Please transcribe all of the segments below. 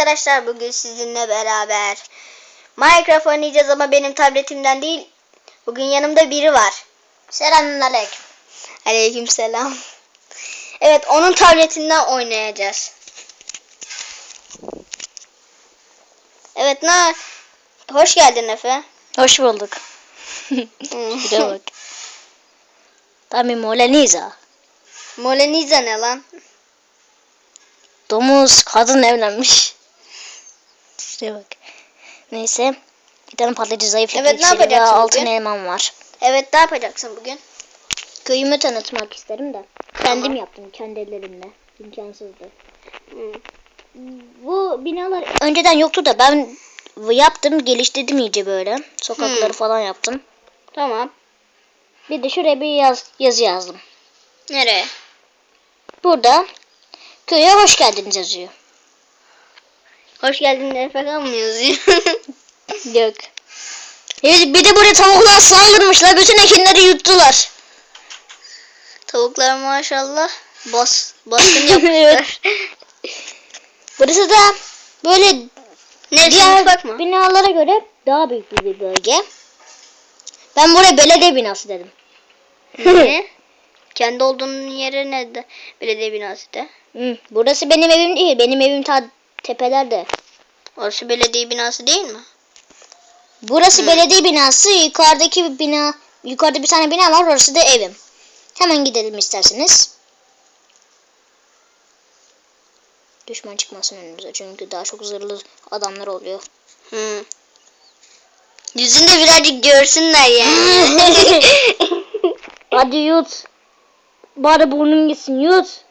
arkadaşlar bugün sizinle beraber Minecraft oynayacağız ama benim tabletimden değil. Bugün yanımda biri var. Selamünaleyküm. Aleyküm selam. Evet onun tabletinden oynayacağız. Evet ne? Hoş geldin Efe. Hoş bulduk. Bir de bak. Tabii Moleniza. Moleniza ne lan? Domuz kadın evlenmiş. İşte bak. Neyse. Bir tane patlayıcı zayıflık Evet, ne iksiri ve yapacaksın altın bugün? elmam var. Evet ne yapacaksın bugün? Köyümü tanıtmak isterim de. Tamam. Kendim yaptım kendi ellerimle. İmkansızdı. Hmm. Bu binalar önceden yoktu da ben yaptım geliştirdim iyice böyle. Sokakları Hmm. falan yaptım. Tamam. Bir de şuraya bir yaz, yazı yazdım. Nereye? Burada köye hoş geldiniz yazıyor. Hoş geldin Efe kan mı yazıyor? Yok. Evet, bir de buraya tavuklar saldırmışlar. Bütün ekinleri yuttular. Tavuklar maşallah bas baskın yapmışlar. Burası da böyle Neresi diğer mı? binalara göre daha büyük bir bölge. Ben buraya belediye binası dedim. ne? Kendi olduğun yere nerede? Belediye binası de. Hı, burası benim evim değil. Benim evim ta tepelerde. Orası belediye binası değil mi? Burası Hı. belediye binası. Yukarıdaki bir bina, yukarıda bir tane bina var. Orası da evim. Hemen gidelim isterseniz. Düşman çıkmasın önümüze. Çünkü daha çok zırhlı adamlar oluyor. Hı. Yüzünü de birazcık görsünler yani. Hadi yut. Bari burnun gitsin yut.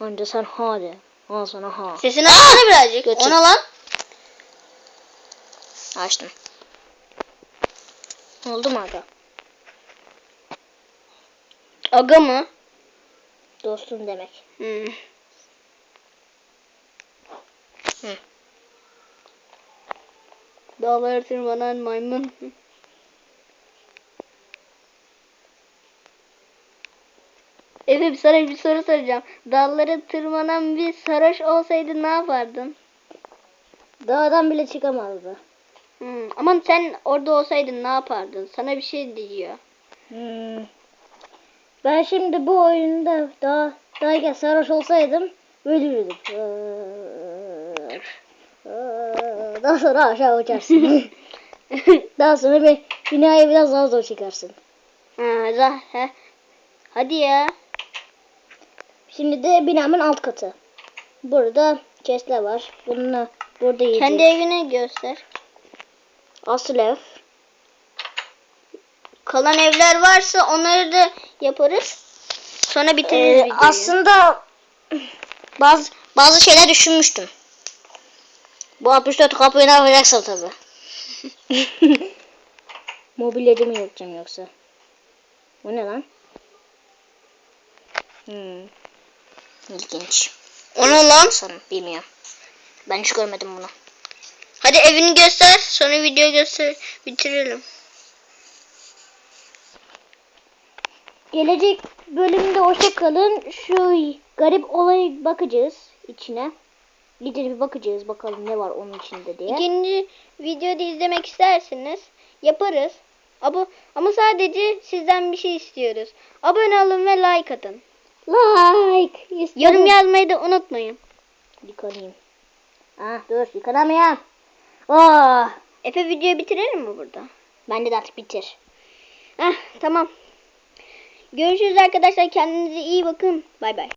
Önce sen hadi. Al sana ha. Sesini açsana birazcık. Götür. Ona lan. Açtım. Oldu mu aga? Aga mı? Dostum demek. Hı. Hı. Dağlara tırmanan maymun. Efendim sana bir soru soracağım. Dağlara tırmanan bir sarhoş olsaydı ne yapardın? Dağdan bile çıkamazdı. Hmm, ama sen orada olsaydın ne yapardın? Sana bir şey diyor. Hmm. Ben şimdi bu oyunda daha daha sarhoş olsaydım ölürdüm. Daha sonra aşağı uçarsın. daha sonra bir binaya biraz daha zor çıkarsın. Ha, zah, he. Hadi ya. Şimdi de binamın alt katı. Burada chestler var. Bununla burada yiyecek. Kendi evini göster. Asıl ev. Kalan evler varsa onları da yaparız. Sonra bitiririz Ee, videoyu. aslında bazı bazı şeyler düşünmüştüm. Bu 64 kapıyı ne yapacaksın tabi. Mobilyacı mı yapacağım yoksa? Bu ne lan? Hmm. İlginç. Ona lan. Sanırım bilmiyorum. Ben hiç görmedim bunu. Hadi evini göster. Sonra video göster. Bitirelim. Gelecek bölümde hoşça kalın. Şu garip olaya bakacağız içine. Gidip bir bakacağız bakalım ne var onun içinde diye. İkinci videoda izlemek isterseniz yaparız. Ama, ama sadece sizden bir şey istiyoruz. Abone olun ve like atın. Like. İsterim. Yorum yazmayı da unutmayın. Yıkanayım. Ah dur yıkanamıyorum. Oh. Efe videoyu bitirelim mi burada? Bende de artık bitir. Ah tamam. Görüşürüz arkadaşlar. Kendinize iyi bakın. Bay bay.